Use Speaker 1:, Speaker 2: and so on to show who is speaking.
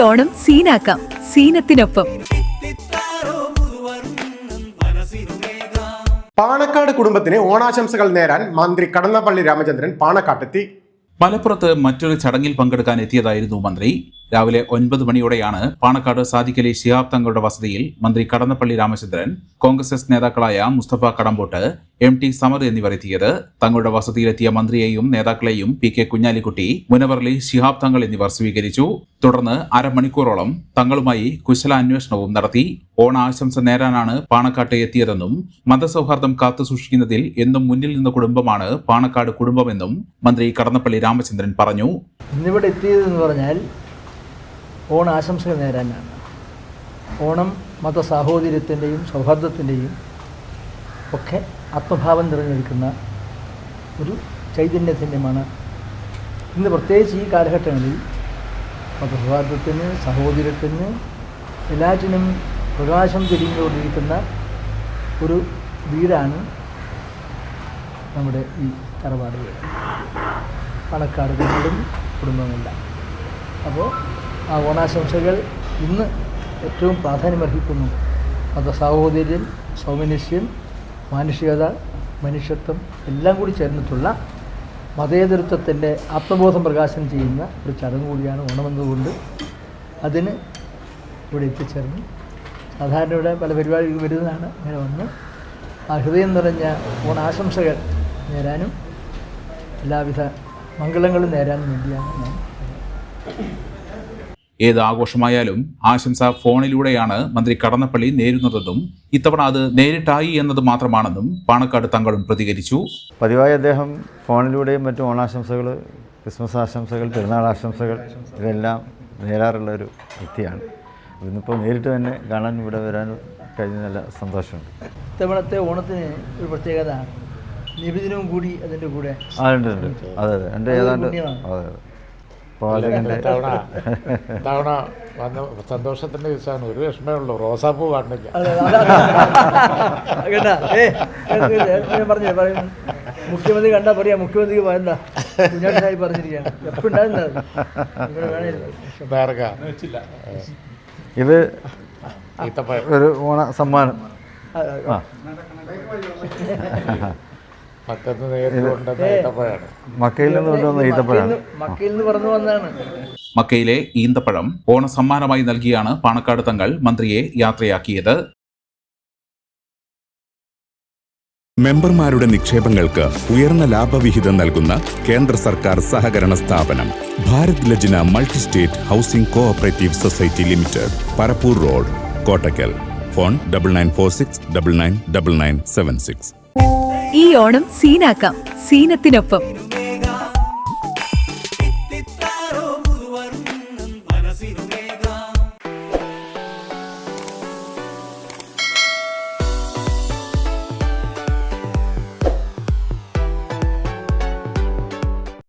Speaker 1: ഓണം സീനാക്കാം. സീനത്തിനൊപ്പം.
Speaker 2: പാണക്കാട് കുടുംബത്തിന് ഓണാശംസകൾ നേരാൻ മന്ത്രി കടന്നപ്പള്ളി രാമചന്ദ്രൻ പാണക്കാട്ടെത്തി.
Speaker 3: മലപ്പുറത്ത് മറ്റൊരു ചടങ്ങിൽ പങ്കെടുക്കാൻ എത്തിയതായിരുന്നു മന്ത്രി. രാവിലെ ഒൻപത് മണിയോടെയാണ് പാണക്കാട് സാദിഖലി ശിഹാബ് തങ്ങളുടെ വസതിയിൽ മന്ത്രി കടന്നപ്പള്ളി രാമചന്ദ്രൻ കോൺഗ്രസ് എസ് നേതാക്കളായ മുസ്തഫ കടമ്പോട്ട് എം ടി സമർ എന്നിവർ എത്തിയത്. തങ്ങളുടെ വസതിയിലെത്തിയ മന്ത്രിയെയും നേതാക്കളെയും പി കെ കുഞ്ഞാലിക്കുട്ടി മുനവർലി ശിഹാബ് തങ്ങൾ എന്നിവർ സ്വീകരിച്ചു. തുടർന്ന് അരമണിക്കൂറോളം തങ്ങളുമായി കുശല അന്വേഷണവും നടത്തി. ഓണാശംസ നേരാനാണ് പാണക്കാട്ട് എത്തിയതെന്നും മതസൗഹാർദ്ദം കാത്തുസൂക്ഷിക്കുന്നതിൽ എന്നും മുന്നിൽ നിന്ന കുടുംബമാണ് പാണക്കാട് കുടുംബമെന്നും മന്ത്രി കടന്നപ്പള്ളി രാമചന്ദ്രൻ പറഞ്ഞു.
Speaker 4: ഇന്നിവിടെ എത്തിയതെന്ന് പറഞ്ഞാൽ ഓണാശംസകൾ നേരാനാണ് ഓണം മത സാഹോദര്യത്തിന്റെയും സൗഹാർദ്ദത്തിന്റെയും ഒക്കെ ആത്മഭാവം നിറഞ്ഞിരിക്കുന്ന ഒരു ചൈതന്യത്തിന്റെയുമാണ് ഇന്ന് പ്രത്യേകിച്ച് ഈ കാലഘട്ടങ്ങളിൽ മതസൗഹാർദ്ദത്തിന് സഹോദര്യത്തിന് എല്ലാറ്റിനും പ്രകാശം തിരിഞ്ഞുകൊണ്ടിരിക്കുന്ന ഒരു വീടാണ് നമ്മുടെ ഈ തറവാട് വീട്. പാലക്കാട് വീടും അപ്പോൾ ആ ഓണാശംസകൾ ഇന്ന് ഏറ്റവും പ്രാധാന്യമർഹിക്കുന്നു. അത് സാഹോദര്യം സൗമനസ്യം മാനുഷികത മനുഷ്യത്വം എല്ലാം കൂടി ചേർന്നിട്ടുള്ള മതേതരത്വത്തിന്റെ ആത്മബോധം പ്രകാശനം ചെയ്യുന്ന ഒരു ചടങ്ങ് കൂടിയാണ് ഓണമെന്നതുകൊണ്ട് അതിന് ഇവിടെ എത്തിച്ചേർന്നു. സാധാരണ ഇവിടെ പല പരിപാടികൾ വരുന്നതാണ് ഇങ്ങനെ വന്ന് ആ ഹൃദയം നിറഞ്ഞ ഓണാശംസകൾ നേരാനും എല്ലാവിധ മംഗളങ്ങളും നേരാനും വേണ്ടിയാണ് ഞാൻ
Speaker 3: ഏത് ആഘോഷമായാലും ആശംസ ഫോണിലൂടെയാണ് മന്ത്രി കടന്നപ്പള്ളി നേരുന്നതെന്നും ഇത്തവണ അത് നേരിട്ടായി എന്നത് മാത്രമാണെന്നും പാണക്കാട് തങ്ങളും പ്രതികരിച്ചു.
Speaker 5: പതിവായി അദ്ദേഹം ഫോണിലൂടെയും മറ്റും ഓണാശംസകൾ ക്രിസ്മസ് ആശംസകൾ പെരുന്നാൾ ആശംസകൾ ഇതെല്ലാം നേരാറുള്ള ഒരു വ്യക്തിയാണ്. ഇന്നിപ്പോൾ നേരിട്ട് തന്നെ കാണാൻ ഇവിടെ വരാൻ കഴിഞ്ഞ നല്ല സന്തോഷമുണ്ട്.
Speaker 4: ഇത്തവണത്തെ ഓണത്തിന് ഒരു പ്രത്യേകത നിബിദിനവും കൂടി അതിന്റെ കൂടെ
Speaker 5: ആ ഉണ്ട് ഉണ്ട്. അതെ അതെ. എന്റെ ഏതാണ്ട് അതെ അതെ.
Speaker 6: തവണ വന്ന സന്തോഷത്തിന്റെ ദിവസമാണ്. ഒരു വിഷമേ ഉള്ളൂ. റോസാപ്പൂ കാണില്ല.
Speaker 4: പറഞ്ഞു മുഖ്യമന്ത്രി കണ്ടാ പറയാ മുഖ്യമന്ത്രിക്ക് പറയണ്ട പറഞ്ഞിരിക്കുകയാണ്.
Speaker 5: ഇത് ഒരു ഓണ സമ്മാനം. ആ.
Speaker 6: മക്കത്ത് ഈത്തപ്പഴമാണ്
Speaker 5: മക്കയിൽ നിന്ന് കൊണ്ടുവന്ന ഈത്തപ്പഴമാണ്
Speaker 4: മക്കയിൽ നിന്ന് വന്നതാണ്.
Speaker 3: മക്കയിലെ ഈന്തപ്പഴം ഓണസമ്മാനമായി നൽകിയാണ് പാണക്കാട് തങ്ങൾ മന്ത്രിയെ യാത്രയാക്കിയത്.
Speaker 7: മെമ്പർമാരുടെ നിക്ഷേപങ്ങൾക്ക് ഉയർന്ന ലാഭവിഹിതം നൽകുന്ന കേന്ദ്ര സർക്കാർ സഹകരണ സ്ഥാപനം Bharat Lajna multi state housing cooperative society limited Parappur road Kottakkal. Phone double nine four six double nine double nine seven six.
Speaker 1: ഈ ഓണം സീനാക്കാം. സീനത്തിനൊപ്പം.